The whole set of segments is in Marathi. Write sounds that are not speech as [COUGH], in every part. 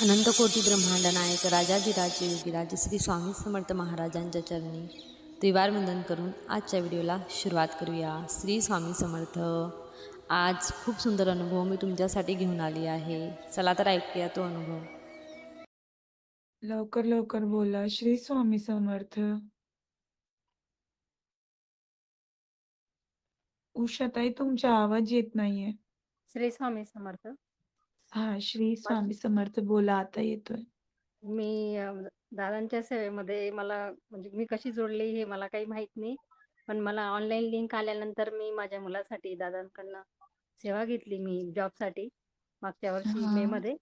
अनंत कोटी ब्रह्मांड नायक राजाधिराजे योगीराज श्री स्वामी समर्थ महाराजांच्या चरणी त्रिवार वंदन करून आजच्या व्हिडिओला सुरुवात करूया. श्री स्वामी समर्थ आज खूप सुंदर अनुभव मी तुमच्यासाठी घेऊन आली आहे. चला तर ऐकूया तो अनुभव. लवकर लवकर बोला श्री स्वामी समर्थ. उषाताई तुमचा आवाज़ येत नाहीये. श्री स्वामी समर्थ हा श्री स्वामी समर्थ बोला आता येतोय मी अ, दादांच्या सेवेमध्ये मला म्हणजे मी कशी जोडली हे मला काही माहीत नाही पण मला ऑनलाईन लिंक आल्यानंतर मी माझ्या मुलासाठी दादांकडनं सेवा घेतली मी जॉबसाठी मागच्या वर्षी हा. मे मध्ये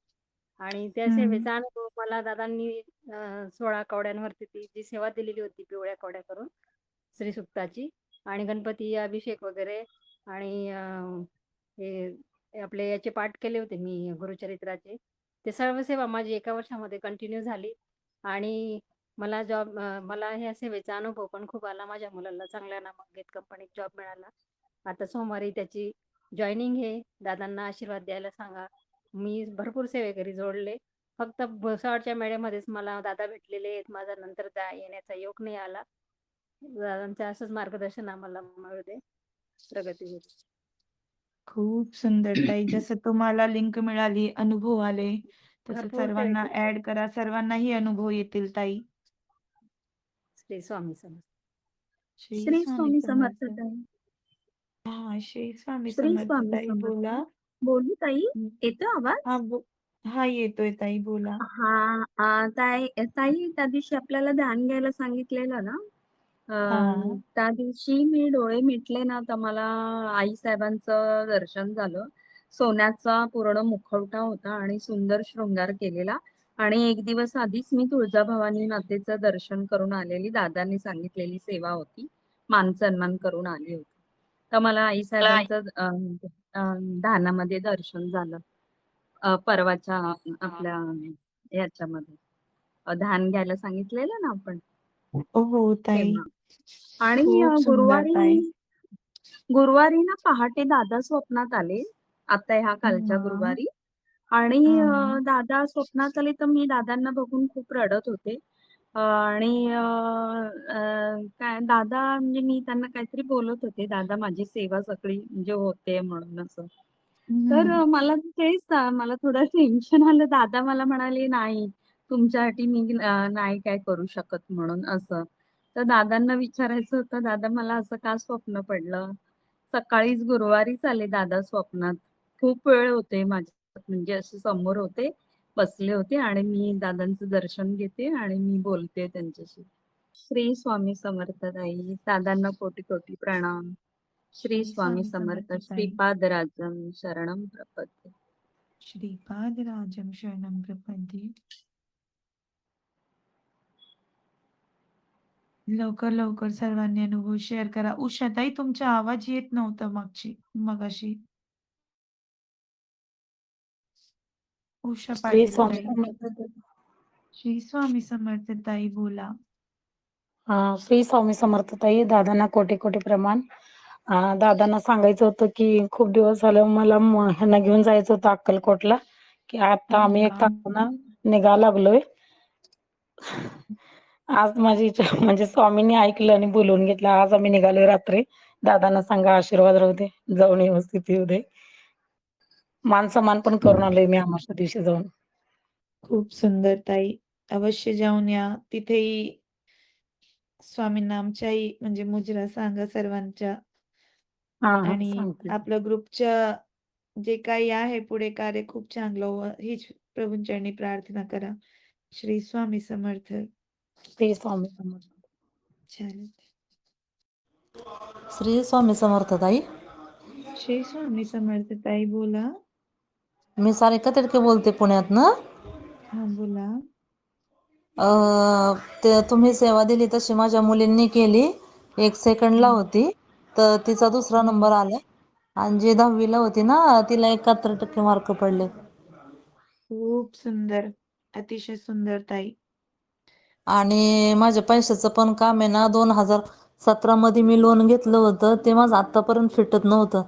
आणि त्या. सेवेचा अनुभव मला दादांनी अ, सोळा कवड्यांवरती ती जी सेवा दिलेली होती पिवळ्या कवड्या करून श्री सुक्ताची आणि गणपती अभिषेक वगैरे आणि अ, हे आपले याचे पाठ केले होते मी गुरुचरित्राचे. ते सर्व सेवा माझी एका वर्षामध्ये कंटिन्यू झाली. आणि मला जॉब मला ह्या सेवेचा अनुभव पण खूप आला. माझ्या मुलाला चांगल्या नामांकित कंपनीत जॉब मिळाला. आता सोमवारी त्याची जॉईनिंग आहे. दादांना आशीर्वाद द्यायला सांगा. मी भरपूर सेवेकरी जोडले. फक्त भुसावळच्या मेळ्यामध्येच मला दादा भेटलेले आहेत. माझा नंतर त्या येण्याचा योग नाही आला. दादांचं असंच मार्गदर्शन आम्हाला मिळू दे. प्रगती होईल. खूप सुंदर ताई. [CLEARS THROAT] जसं तुम्हाला लिंक मिळाली अनुभव आले तसं भरपूर सर्वांना ऍड करा. सर्वांनाही अनुभव येतील ताई. श्री स्वामी समर्थ. श्री स्वामी समर्थ. ताई. हा श्री स्वामी श्री समर्थ स्वामी ताई समर्थ. बोला. बोलू ताई? हम्म. येतो आवाज? हा बो हा येतोय ताई बोला. हा आ, ताई ताई त्या दिवशी आपल्याला ध्यान घ्यायला सांगितलेलं ना हा. त्या दिवशी मी डोळे मिटले ना तर मला आई साहेबांचं दर्शन झालं. सोन्याचा पूर्ण मुखवटा होता आणि सुंदर शृंगार केलेला. आणि एक दिवस आधीच मी तुळजाभवानी मातेचं दर्शन करून आलेली दादांनी सांगितलेली सेवा होती. मान सन्मान करून आली होती. तर मला आई. साहेबांचं अं, अं, ध्यानामध्ये दर्शन झालं. अ, परवाच्या आपल्या याच्यामध्ये. अ, ध्यान घ्यायला सांगितलेलं ना आपण? हो ताई तेव्हा आणि खूप गुरुवारी. गुरुवारी ना पहाटे दादा स्वप्नात आले आता ह्या कालच्या हा. गुरुवारी आणि अ, हा. दादा स्वप्नात आले तर मी दादांना बघून खूप रडत होते अ, आणि अ, अ, काय दादा म्हणजे मी त्यांना काहीतरी बोलत होते दादा माझी सेवा सगळी म्हणजे होते म्हणून असं तर हम्म. अ, मला तेच अ, मला थोडं [LAUGHS] टेन्शन आलं दादा मला म्हणाले नाही तुमच्यासाठी मी नाही काय करू शकत म्हणून असं. तर दादांना विचारायचं होतं दादा मला असं का स्वप्न पडलं? सकाळीच गुरुवारीच आले दादा स्वप्नात. खूप वेळ होते माझ्या म्हणजे असे समोर होते बसले होते आणि मी दादांचं दर्शन घेते आणि मी बोलते त्यांच्याशी. श्री स्वामी समर्थ ताई दादांना कोटी कोटी प्रणाम. श्री स्वामी समर्थ. श्रीपाद राजम शरणम प्रपद्ये. श्रीपाद राजम शरणम प्रपद्ये. लवकर लवकर सर्वांनी अनुभव शेअर करा. उषाताई तुमचा आवाज येत नव्हता मागची मगाशी. उषा श्री पाटील स्वामी ताई. समर्थ. श्री स्वामी समर्थ ताई बोला. हा, श्री स्वामी समर्थ ताई. दादांना कोटी कोटी प्रमाण. दादांना सांगायचं होतं की खूप दिवस झालं मला ह्यांना घेऊन जायचं होतं अक्कलकोटला की आता आम्ही एक. तासाना निघा लागलोय. आज माझी इच्छा म्हणजे स्वामींनी ऐकलं आणि बोलवून घेतलं. आज आम्ही निघालोय रात्री. दादांना सांगा आशीर्वाद राहू दे. जाऊन व्यवस्थित येऊ दे. मान सन्मान पण करून आलोय मी आमाच्या दिवशी जाऊन. खूप सुंदर ताई. अवश्य जाऊन या. तिथेही स्वामींना आमच्याही म्हणजे मुजरा सांगा सर्वांच्या. हा हा आणि सांगते. आपल्या ग्रुपच्या जे काही आहे पुढे कार्य खूप चांगलं व्हावं हीच प्रभूंचरणी प्रार्थना करा. श्री स्वामी समर्थ. श्री स्वामी समर्थ. श्री स्वामी समर्थ ताई. श्री स्वामी समर्थ ताई बोला. मी सारिका तिडके बोलते पुण्यातनं. हा बोला. अं, ते तुम्ही सेवा दिली तशी माझ्या मुलींनी केली. एक सेकंडला. होती तर तिचा दुसरा. नंबर आला. आणि जी दहावीला होती ना तिला एकाहत्तर टक्के मार्क पडले. खूप सुंदर अतिशय सुंदर ताई. आणि माझ्या पैशाचं पण काम आहे ना दोन हजार सतरा मध्ये मी लोन घेतलं होतं. ते माझं आतापर्यंत फिटत नव्हतं.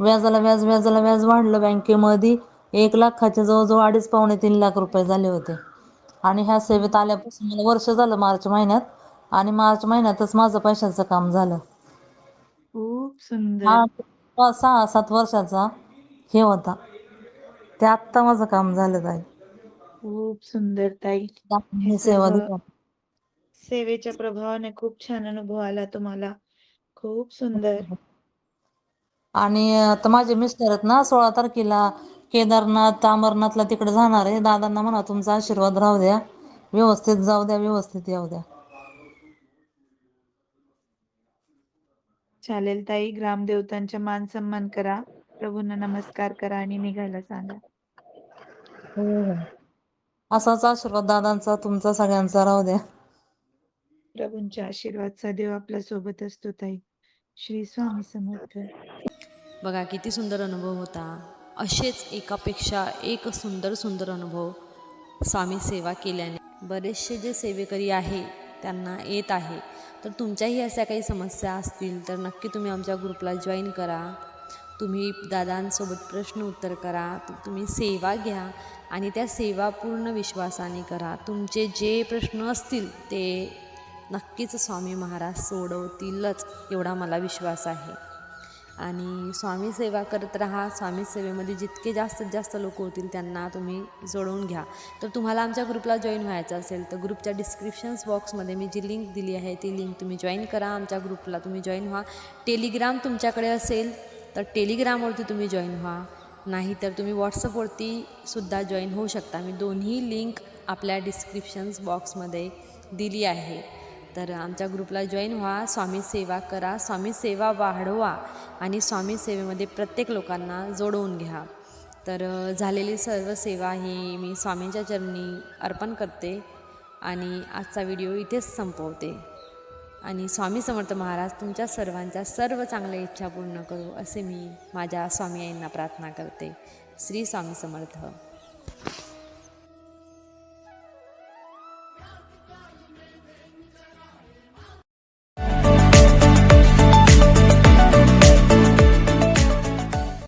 व्याजाला व्याज व्याजाला व्याज वाढलं बँकेमध्ये. एक लाखाचे जवळजवळ अडीच पावणे तीन लाख रुपये झाले होते. आणि ह्या सेवेत आल्यापासून मला वर्ष झालं मार्च महिन्यात. आणि मार्च महिन्यातच माझं पैशाचं काम झालं. खूप सुंदर. हा सहा सात वर्षाचा हे होता. ते आत्ता माझं काम झालं ताई. खूप सुंदर ताई. सेवा दिली सेवेच्या प्रभावाने खूप छान अनुभव आला तुम्हाला. खूप सुंदर. आणि आता माझे मिस्टर आहेत ना सोळा तारखेला केदारनाथ अमरनाथला तिकडे जाणार आहे. दादांना म्हणा तुमचा आशीर्वाद राहू द्या. व्यवस्थित जाऊ द्या व्यवस्थित येऊ द्या. चालेल ताई ग्रामदेवतांचा मान सन्मान करा. प्रभूंना नमस्कार करा आणि निघायला सांगा. असाच आशीर्वाद दादांचा तुमचा सगळ्यांचा राहू द्या. प्रभूंच्या आशीर्वादचा देव आपल्यासोबत असतो ताई. श्री स्वामी समर्थ. बघा किती सुंदर अनुभव होता. असेच एकापेक्षा एक सुंदर सुंदर अनुभव स्वामी सेवा केल्याने. बरेचसे जे सेवेकरी आहे त्यांना येत आहे. तर तुमच्याही अशा काही समस्या असतील तर नक्की तुम्ही आमच्या ग्रुपला जॉईन करा. तुम्ही दादांसोबत प्रश्न उत्तर करा. तुम्ही सेवा घ्या आणि त्या सेवा पूर्ण विश्वासाने करा. तुमचे जे प्रश्न असतील ते नक्कीच स्वामी महाराज सोडवतीलच एवढा मला विश्वास आहे. आणि स्वामी सेवा करत राहा स्वामी सेवेमध्ये जितके जास्तीत जास्त लोक होतील त्यांना तुम्ही जोडवून घ्या. तर तुम्हाला आमच्या ग्रुपला जॉईन व्हायचं असेल तर ग्रुपच्या डिस्क्रिप्शन्स बॉक्समध्ये मी जी लिंक दिली आहे ती लिंक तुम्ही जॉईन करा. आमच्या ग्रुपला तुम्ही जॉईन व्हा. टेलिग्राम तुमच्याकडे असेल तर टेलिग्रामवरती तुम्ही जॉईन व्हा. नाही तर तुम्ही व्हॉट्सअपवरती सुद्धा जॉईन होऊ शकता. मी दोन्ही लिंक आपल्या डिस्क्रिप्शन्स बॉक्समध्ये दिली आहे. तर आमच्या ग्रुपला जॉईन व्हा स्वामी सेवा करा स्वामी सेवा वाढवा आणि स्वामी सेवेमध्ये प्रत्येक लोकांना जोडवून घ्या. तर झालेली सर्व सेवा ही मी स्वामींच्या चरणी अर्पण करते आणि आजचा व्हिडिओ इथेच संपवते. आणि स्वामी समर्थ महाराज तुमच्या सर्वांच्या सर्व चांगल्या इच्छा पूर्ण करू असे मी माझ्या स्वामी आईंना प्रार्थना करते. श्री स्वामी समर्थ.